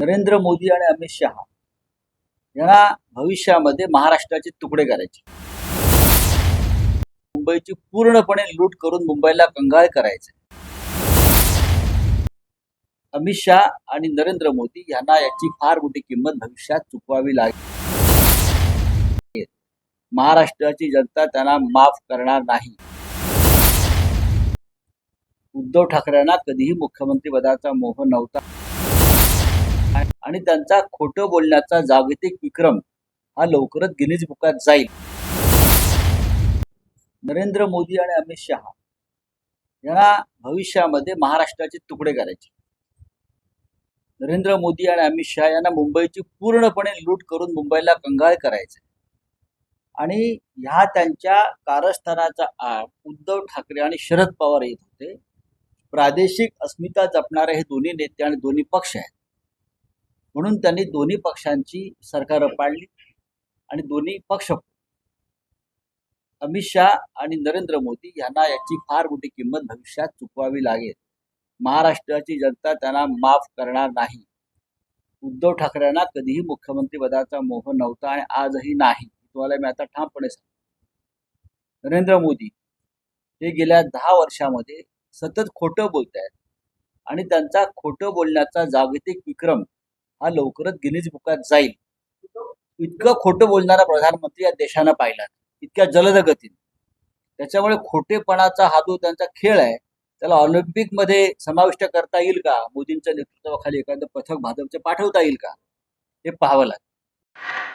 नरेंद्र मोदी आणि अमित शहा यांना भविष्यामध्ये महाराष्ट्राचे तुकडे करायचे. मुंबईची पूर्णपणे लूट करून मुंबईला कंगाळ करायचे. अमित शहा आणि नरेंद्र मोदी यांना याची फार मोठी किंमत भविष्यात चुकवावी लागेल. महाराष्ट्राची जनता त्यांना माफ करणार नाही. उद्धव ठाकरेंना कधीही मुख्यमंत्री पदाचा मोह नव्हता. आणि त्यांचा खोटं बोलण्याचा जागतिक विक्रम हा लवकरच गिनीज बुकात जाईल. नरेंद्र मोदी आणि अमित शहा यांना भविष्यामध्ये महाराष्ट्राचे तुकडे करायचे. नरेंद्र मोदी आणि अमित शहा यांना मुंबईची पूर्णपणे लूट करून मुंबईला कंगाळ करायचे. आणि ह्या त्यांच्या कारस्थानाचा आड उद्धव ठाकरे आणि शरद पवार येत होते. प्रादेशिक अस्मिता जपणारे हे दोन्ही नेते आणि दोन्ही पक्ष आहेत. म्हणून त्यांनी दोन्ही पक्षांची सरकारं पाडली आणि दोन्ही पक्ष अमित शहा आणि नरेंद्र मोदी यांना याची फार मोठी किंमत भविष्यात चुकवावी लागेल. महाराष्ट्राची जनता त्यांना माफ करणार नाही. उद्धव ठाकरेंना कधीही मुख्यमंत्री पदाचा मोह नव्हता आणि आजही नाही. तुम्हाला मी आता ठामपणे सांगतो. नरेंद्र मोदी हे गेल्या दहा वर्षामध्ये सतत खोटं बोलत आहेत आणि त्यांचा खोटं बोलण्याचा जागतिक विक्रम हा लवकरच गिनीज बुकात जाईल. इतकं खोटं बोलणारा प्रधानमंत्री या देशानं पाहिला. इतक्या जलदगतीने. त्याच्यामुळे खोटेपणाचा हा जो त्यांचा खेळ आहे त्याला ऑलिम्पिकमध्ये समाविष्ट करता येईल का? मोदींच्या नेतृत्वाखाली एखादं पथक भाजपचे पाठवता येईल का? हे पाहावं लागेल.